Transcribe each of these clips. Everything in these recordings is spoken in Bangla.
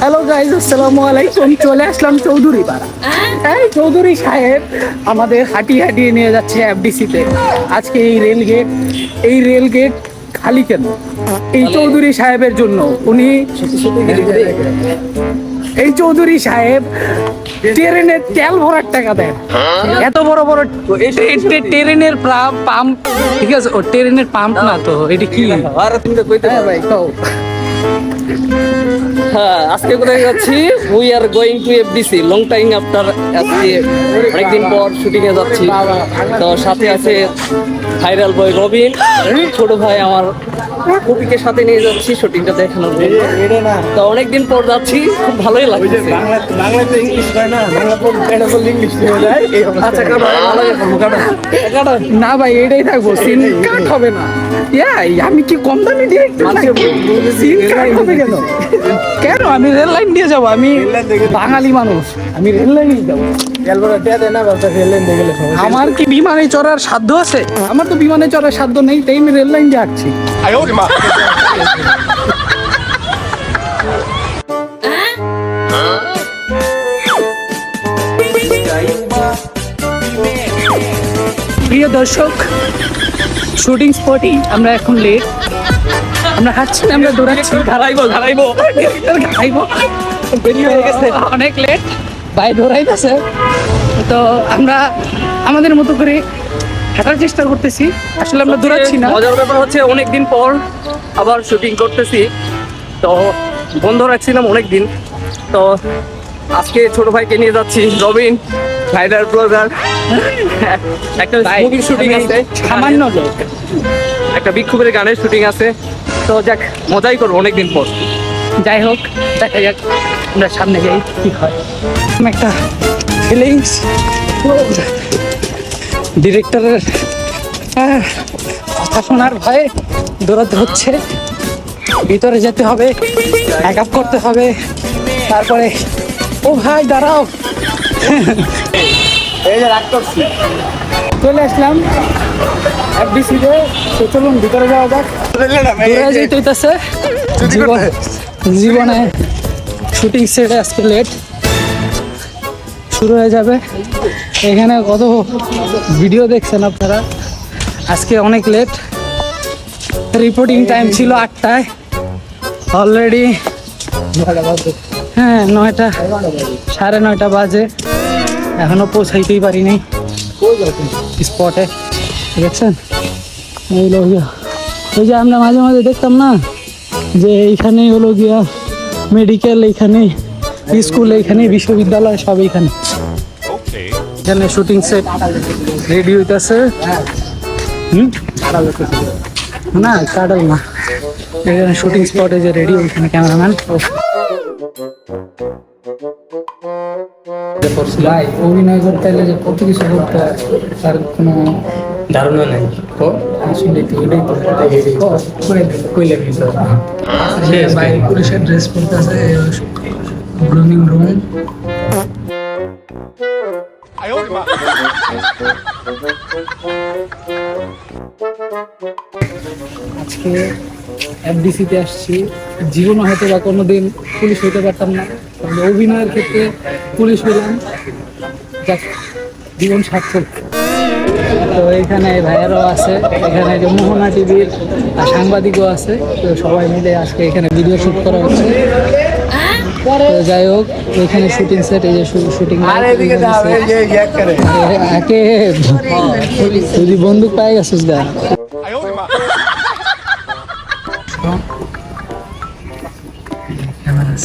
হ্যালো গাইজ আসসালামু আলাইকুম। চলে আসলাম চৌধুরী পাড়া। এই চৌধুরী সাহেব আমাদের হাঁটিয়ে হাঁটিয়ে নিয়ে যাচ্ছে এফডিসিতে আজকে এই রেল গেট এই রেল গেট খালি কেন? এই চৌধুরী সাহেবের জন্য। উনি এই চৌধুরী সাহেব ট্রেনের তেল ভরার টাকা দেন। এত বড় বড় ট্রে- ট্রে- ট্রেনের পাম্প ঠিক আছে ও ট্রেনের পাম্প না তো এটা কি? হ্যাঁ ভাই কও। হ্যাঁ আজকে কোথায় যাচ্ছি? We are going to FDC long time after আজকে অনেকদিন পর শুটিং এ যাচ্ছি। তো সাথে আছে ভাইরাল বয় রবিন। ছোট ভাই আমার কপিকে সাথে নিয়ে যাচ্ছি শুটিংটা দেখানোর জন্য। তো অনেকদিন পর যাচ্ছি, খুব ভালোই লাগছে। ইংলিশ ইংলিশ আচ্ছা কাটো। না ভাই, এটাই থাকব। সিন কাট হবে না। আমি কি কম দামি কেন কেন? আমি রেল লাইন দিয়ে যাব আমি বাঙালি মানুষ। আমি রেল লাইনেই যাব। এলবরা দেয়া দেয় না ব্যবসা রেলেন দিয়ে গেলে সমস্যা আমার কি বিমানে চড়ার সাধ্য আছে? আমার তো বিমানে চড়ার সাধ্য নেই তাই আমি রেল লাইন দিয়ে আসছি প্রিয় দর্শক শুটিং স্পটই আমরা এখন লেট আমরা হাঁটছি না আমরা দৌড়াচ্ছি। ধারাইবো ধারাইবো। দেরি হয়ে গেছে। অনেক লেট ভাই দৌড়াইতেছে তো আমরা আমাদের মতো করে হাঁটার চেষ্টা করতেছি। আসলে আমরা দৌড়াচ্ছি না। মজার ব্যাপার হচ্ছে অনেকদিন পর আবার শুটিং করতেছি। তো বন্ধ রাখছিলাম অনেকদিন। তো আজকে ছোট ভাইকে নিয়ে যাচ্ছি রবিন। রাইডার ব্লগার একটা মুভির শুটিং আছে সামান্য লোক একটা বিক্ষোভের গানের শুটিং আছে। তো যাক মজাই করব অনেকদিন পর। যাই হোক দেখা যাক আমরা সামনে যাই কি হয়। একটা ফিলিংস ডিরেক্টরের কথা শোনার ভয়ে দৌড়াতে হচ্ছে। ভিতরে যেতে হবে এক আপ করতে হবে। তারপরে ও ভাই দাঁড়াও। এই যে রাগ চলে আসলাম। এফডিসিতে তো চলুন ভিতরে যাওয়া যাক। জীবনে শুটিং সেটে আজকে লেট শুরু হয়ে যাবে। এখানে কত ভিডিও দেখছেন আপনারা? আজকে অনেক লেট রিপোর্টিং টাইম ছিল আটটায়। অলরেডি হ্যাঁ নয়টা সাড়ে নয়টা বাজে। এখনও পৌঁছাইতেই পারিনি। স্পটে দেখছেন? এইগুলো গিয়া ওই যে আমরা মাঝে মাঝে দেখতাম না, যে এইখানেই হলো গিয়া মেডিকেল এইখানে স্কুল এইখানে বিশ্ববিদ্যালয়, সব এইখানে। এখানে শুটিং সেট রেডি হইতেছে। হুম? না, কাটাল না। এখানে শুটিং স্পটে যে রেডি ওইখানে ক্যামেরাম্যান ভাই অভিনয় করতে হলে যে কত কিছু করতে হয় তার কোনো ধারণা নেই। আসলে তো এটাই তো কইলে কিন্তু বাইরে পুলিশের ড্রেস গ্রুমিং রুম আজকে এফডিসিতে আসছি। জীবনে হয়তো বা কোনোদিন পুলিশ হইতে পারতাম না। তবে অভিনয়ের ক্ষেত্রে পুলিশ হইলাম। যাক জীবন সার্থক। তো এখানে ভাইয়ারাও আছে এখানে যে মোহনা টিভির সাংবাদিকও আছে। তো সবাই মিলে আজকে এখানে ভিডিও শুট করা হচ্ছে। যাই হোক এখানে শুটিং সেট এই যে শুটিং আর এদিকে যাও এই যে এক করে। একে তুই বন্দুক পাই গেছিস গা।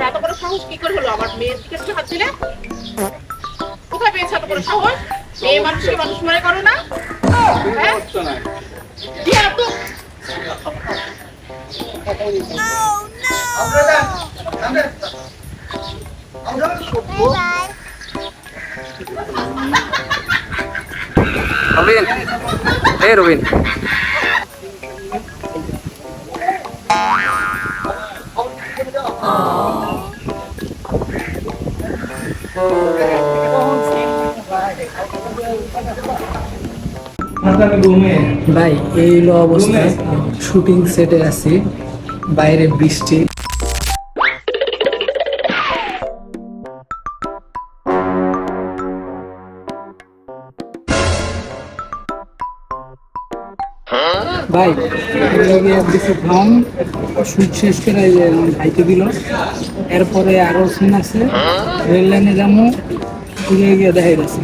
এত বড় সাহস কি করে হলো আমার মেয়ের দিকে হাত দিলে কোথায় পেয়েছে এত বড় সাহস মেয়ে মানুষকে মানুষ মনে করো না হ্যাঁ রবিন। এই রবিন। ভাই এই হলো অবস্থা। শুটিং সেটে আছি। বাইরে বৃষ্টি। ভাই বেশি ঘাম শুট শেষ করে ভাইকে দিল। এরপরে আরও সিন আছে, রেল লাইনে যাব গিয়ে গিয়ে দেখাই যাচ্ছে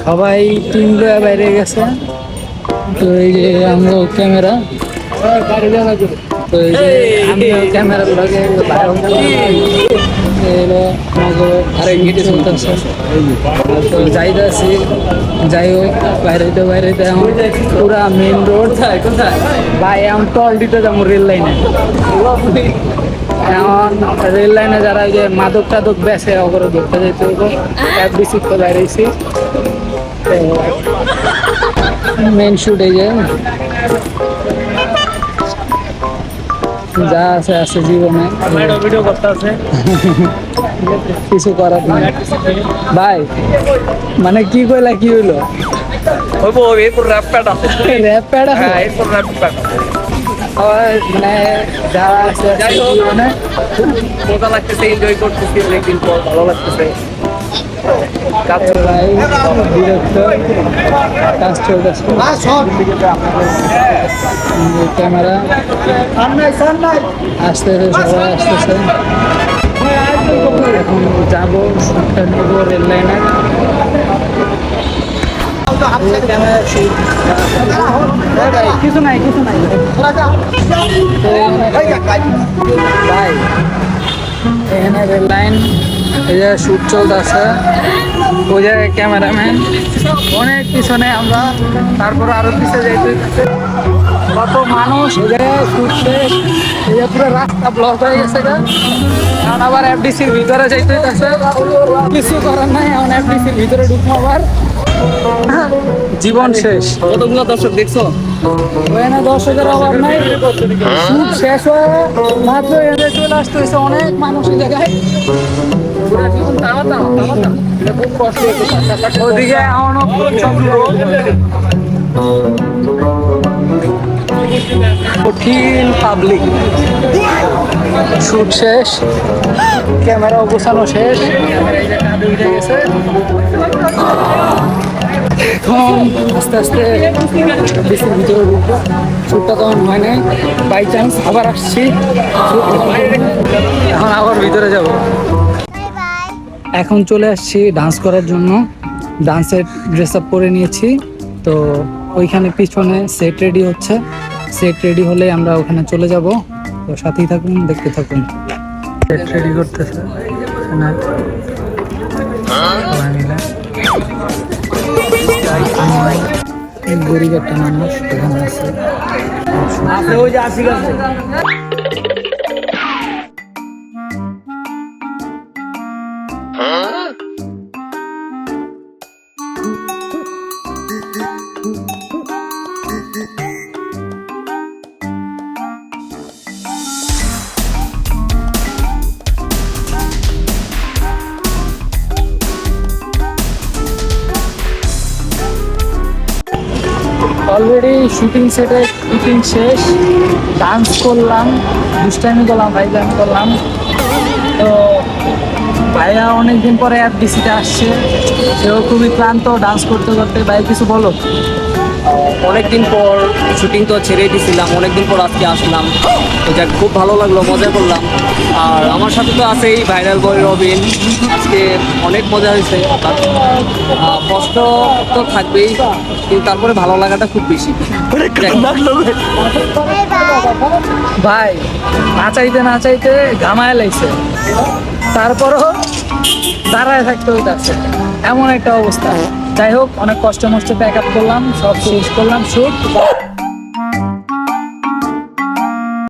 সবাই টিম বাইরে গেছে। তো এই যে আমরা ক্যামেরা তো এই যে ক্যামেরা লাগে আরে গেটে চলতেছে তো যাইতেছি যাই হোক বাইরেতে আমার পুরা মেন রোড কোথায়? ভাই আমি টল দিতে যাব রেল লাইনে এখন রেল লাইনে যারা যে মাদক টাদক বেছে ওগুলো ধরতে যেতে হবে বিসিট তো বাইরেছি মেন শুট এই যে। যা আছে আছে জীবনে। ভিডিও করতে আছে। কিছু করার নাই। ভাই মানে কি কইলা কি হইল? হইব এরপর র্যাপ প্যাড আছে। র্যাপ প্যাড আছে? হ্যাঁ এরপর র্যাপ প্যাড মানে যা আছে জীবনে। মজা লাগতেছে এনজয় করতেছি অনেকদিন পর ভালো লাগতেছে। কাজ কাজ চলতেছে ক্যামেরা। আসতেছে সবাই আসতেছে। এখন যাব রেল লাইনে। ভাই, এখানে রেল লাইন, এই যে শুট চলতেছে। ওই ক্যামেরাম্যান। অনেক পিছনে আমরা, তারপর আরও পিছিয়ে যাইতে কত মানুষ ঘুরছে এই রাস্তা ব্লক হয়ে গেছে। এখন আবার এফডিসির ভিতরে যাইতে কিছু করার নাই, এখন এফডিসির ভিতরে ঢুকবো আবার। জীবন শেষ। কতগুলো দর্শক দেখছ? ওখানে দর্শকের অভাব নাই। শুট শেষ হয়ে মাত্র এদের চলে আসতে হয়েছে অনেক মানুষ জায়গায় খুব। ওদিকে এখনও কঠিন পাবলিক শুট শেষ। ক্যামেরা গোছানো শেষ। এখন আস্তে আস্তে বেশির ভিতরে ঢুকবো শ্যুটটা তখন হয় নাই। বাই চান্স আবার আসছি। এখন আবার ভিতরে যাব। এখন চলে আসছি ডান্স করার জন্য। ডান্সের ড্রেস আপ করে নিয়েছি। তো ওইখানে পিছনে সেট রেডি হচ্ছে। সেট রেডি হলে আমরা ওখানে চলে যাব। তো সাথেই থাকুন দেখতে থাকুন। সেট রেডি করতেছে। এখানে সবাই মিলে গরিব একটা মানুষ এখানে আছে। আছে ওই যে আসি অলরেডি শুটিং সেটে শুটিং শেষ। ডান্স করলাম, দুষ্টামি করলাম, ভাইজামি করলাম। তো ভাইয়া অনেকদিন পরে অ্যাপ ডিসিতে আসছে। সেও খুবই ক্লান্ত ডান্স করতে করতে। ভাই কিছু বলো? অনেকদিন পর শুটিং তো ছেড়েই দিছিলাম অনেকদিন পর আজকে আসলাম। তো যাক খুব ভালো লাগল মজা করলাম। আর আমার সাথে তো আছেই ভাইরাল বয় রবিন। আজকে অনেক মজা হয়েছে কষ্ট তো থাকবেই কিন্তু তারপরে ভালো লাগাটা খুব বেশি। ভাই না চাইতে না চাইতে ঘামায় লাগছে তারপরও দাঁড়ায় থাকতে হইতাছে। এমন একটা অবস্থা। যাই হোক অনেক কষ্ট মষ্ট প্যাক আপ করলাম সব শেষ করলাম শুট